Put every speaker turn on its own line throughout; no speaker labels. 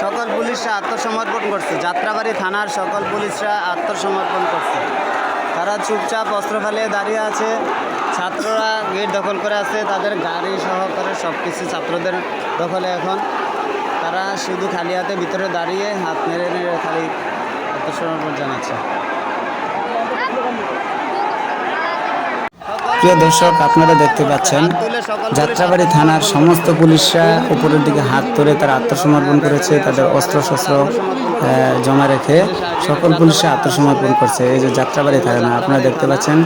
সকল পুলিশরা আত্মসমর্পণ করছে। যাত্রাবাড়ি থানার সকল পুলিশরা আত্মসমর্পণ করছে। তারা চুপচাপ অস্ত্র ফেলে দাঁড়িয়ে আছে। ছাত্ররা গেট দখল করে আছে। তাদের গাড়ি সহকারে সব কিছু ছাত্রদের দখলে এখন। তারা শুধু খালি হাতে ভিতরে দাঁড়িয়ে হাত মেরে নেড়ে খালি আত্মসমর্পণ জানাচ্ছে। প্রিয় দর্শক, আপনারা দেখতে পাচ্ছেন, যাত্রাবাড়ি থানার সমস্ত পুলিশরা উপরের দিকে হাত তুলে তারা আত্মসমর্পণ করেছে, তাদের অস্ত্র শস্ত্র জমা রেখে সকল পুলিশরা আত্মসমর্পণ করছে। এই যে যাত্রাবাড়ি থানা, আপনারা দেখতে পাচ্ছেন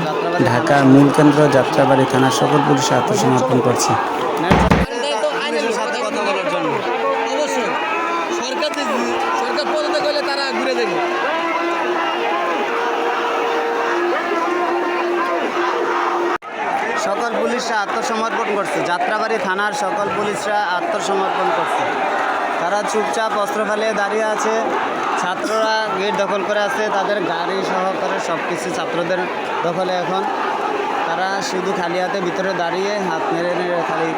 ঢাকা মূল কেন্দ্র যাত্রাবাড়ি থানার সকল পুলিশে আত্মসমর্পণ করছে। আত্মসমর্পণ করছে। যাত্রাবাড়ি থানার সকল পুলিশরা আত্মসমর্পণ করছে। তারা চুপচাপ অস্ত্র ফেলে দাঁড়িয়ে আছে। ছাত্ররা গেট দখল করে আছে। তাদের গাড়ি সহকারে সব কিছু ছাত্রদের দখলে এখন। তারা শুধু খালি হাতে ভিতরে দাঁড়িয়ে হাত মেরে খালি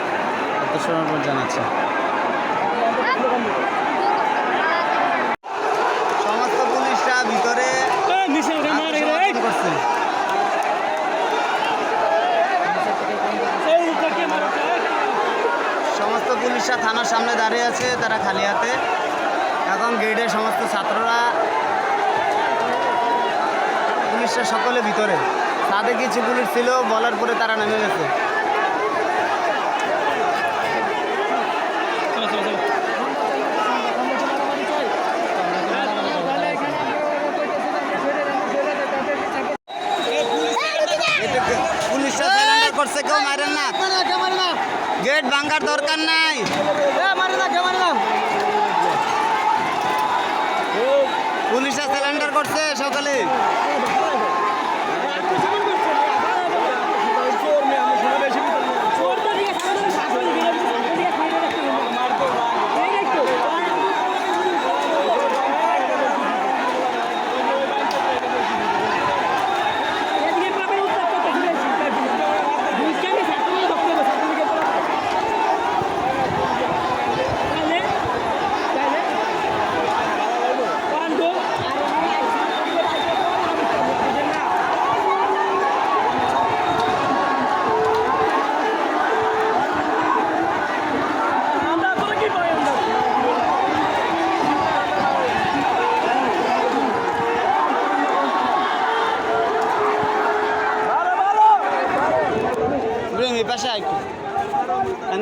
আত্মসমর্পণ জানাচ্ছে সমস্ত পুলিশরা ভিতরে আত্মসমর্পণ করছে সমস্ত পুলিশরা থানার সামনে দাঁড়িয়ে আছে তারা খালি হাতে এখন গেটের সমস্ত ছাত্ররা পুলিশরা সকলে ভিতরে তাদের কিছু পুলিশ ছিল বলার পরে তারা নেমে গেছে পুলিশরা করছে কেউ মারেন না গেট ভাঙ্গার দরকার নাই। পুলিশে সিলিন্ডার করছে সকালে।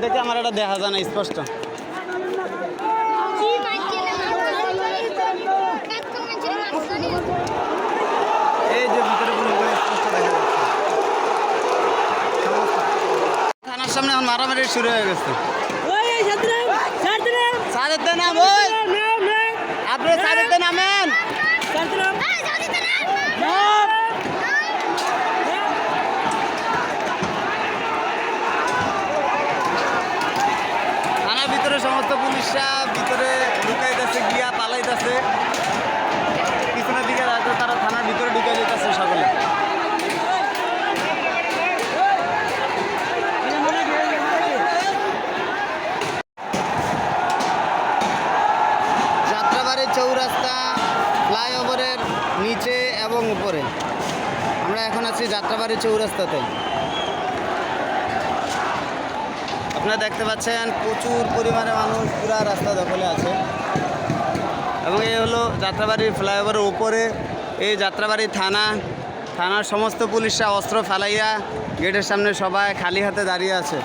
থেকে আমার এটা দেখা যায় না স্পষ্ট। এই যে ভিতরে পুরোপুরি স্পষ্ট দেখা যাচ্ছে। থানার সামনে এখন মারামারি শুরু হয়ে গেছে। সাড়েতে নাম ওই। আপনি সাড়েতে নামেন থানার ভিতরে সমস্ত পুলিশরা ভিতরে ঢুকাইতেছে, গিয়া পালাইতেছে। পিছনের দিকে রাখলে তারা থানার ভিতরে ঢুকে যেতেছে সকলে। যাত্রাবাড়ি চৌরাস্তা, ফ্লাইওভারের নিচে এবং উপরে। আমরা এখন আছি যাত্রাবাড়ি চৌরাস্তাতে। আপনারা দেখতে পাচ্ছেন, প্রচুর পরিমাণে মানুষ পুরা রাস্তা দখলে আছে। এবং এই হলো যাত্রাবাড়ির ফ্লাইওভারের উপরে। এই যাত্রাবাড়ি থানা, থানার সমস্ত পুলিশরা অস্ত্র ফেলাইয়া গেটের সামনে সবাই খালি হাতে দাঁড়িয়ে আছে।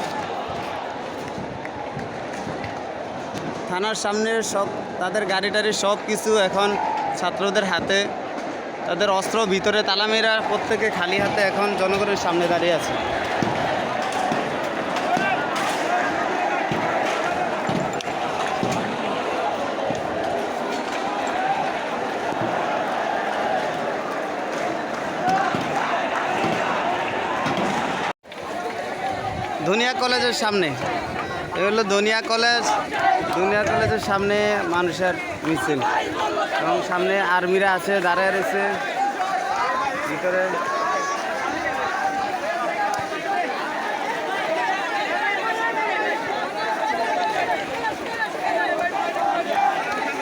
থানার সামনে সব, তাদের গাড়ি টাড়ি সব কিছু এখন ছাত্রদের হাতে। তাদের অস্ত্র ভিতরে তালামেরা প্রত্যেকে খালি হাতে এখন জনগণের সামনে দাঁড়িয়ে আছে। দুনিয়া কলেজের সামনে। এ হলো দুনিয়া কলেজ। দুনিয়া কলেজের সামনে মানুষের মিছিল। এবং সামনে আর্মিরা আছে, দাঁড়ায় রয়েছে। ভিতরে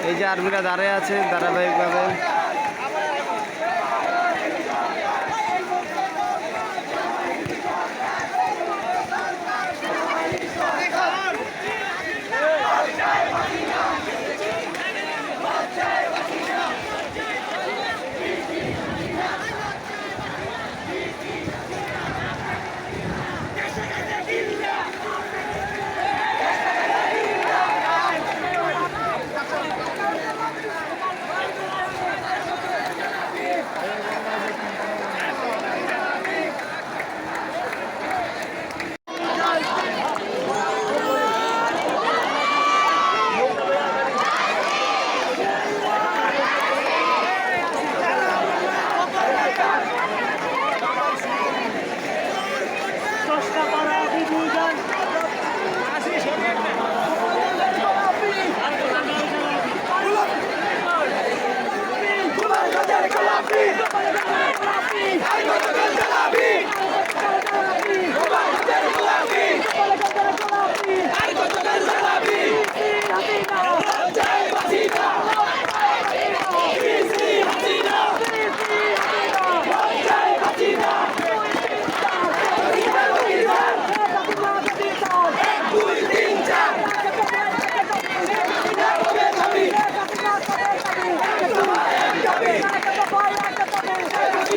এই যে আর্মিরা দাঁড়ায় আছে, ধারাবাহিকভাবে।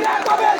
ফিরে পাবে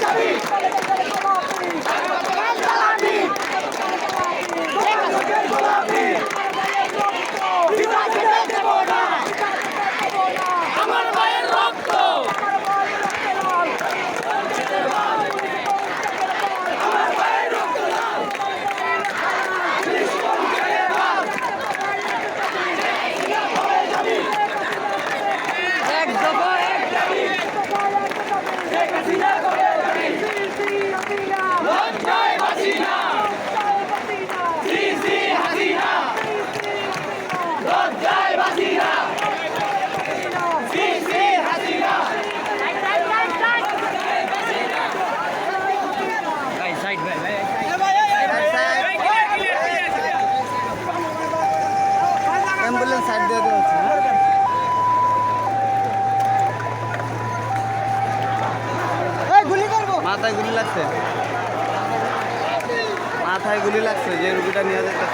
মাথায় গুলি লাগছে? মাথায় গুলি লাগছে যে রুগীটা নিয়ে যেতে